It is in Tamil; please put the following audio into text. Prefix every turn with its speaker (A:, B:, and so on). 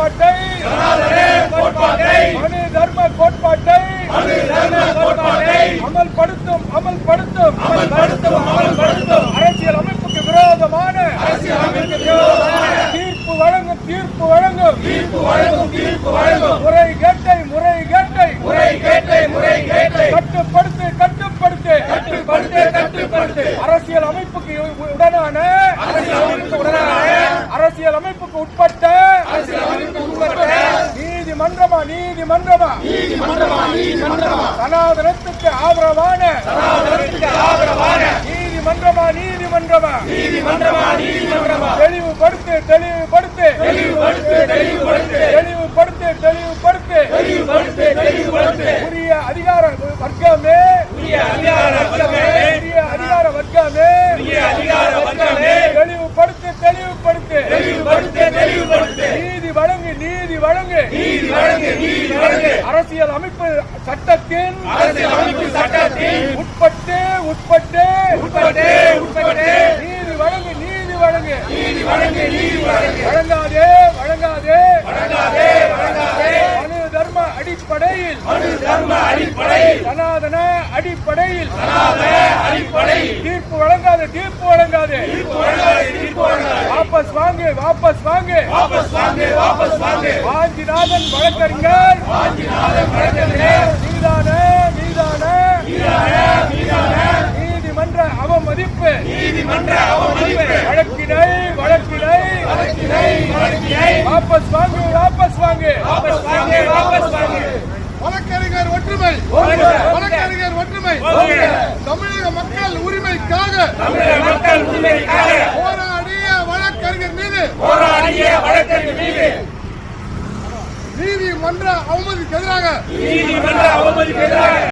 A: கோட்பாட்டை மனு தர்ம கோட்பாட்டை அமல்படுத்தும் அமல்படுத்தும் அரசியல் அமைப்புக்கு விரோதமான தீர்ப்பு வழங்கும் தீர்ப்பு வழங்கும். முறை கேட்டை முறை கேட்டை. கட்டுப்படுத்து கட்டுப்படுத்து. அரசியல் அமைப்புக்கு உடனான அரசியல் அமைப்புக்கு உட்பட்ட நீதிமன்றமா நீதிமன்றமா? சனாதனத்துக்கு ஆதரவான? நீதிமன்றமா நீதிமன்றமா? தெளிவுபடுத்து தெளிவுபடுத்து? தெளிவுபடுத்து தெளிவுபடுத்து? உரிய அதிகார வர்க்கமே? உரிய அதிகார வர்க்கமே? தெளிவுபடுத்து? தெளிவுபடுத்து நீதி வழங்கு. நீதி வழங்கு அரசியல் அமைப்பு சட்டத்தின் உட்பட்டு உட்பட்டு. நீதி வழங்கு நீதி வழங்கு. வழங்காதே வழங்காதே. மனு தர்ம அடிப்படையில். சனாதன அடிப்படையில். தீர்ப்பு வழங்காது தீர்ப்பு வழங்காது. வாபஸ் வாங்கு. வாபஸ் வாங்கு வாஞ்சிநாதன் வழக்கறிஞர். மீதான மீதான நீதிமன்ற அவமதிப்பு. வழக்கினை வழக்கினை. வாபஸ் வாங்கு வாபஸ் வாங்கு.
B: வழக்கறிஞர் ஒற்றுமை. வழக்கறிஞர் ஒற்றுமை. தமிழக மக்கள் உரிமைக்காக போராடிய வழக்கறிஞர் மீது. நீதிமன்ற அவமதிக்கு எதிராக.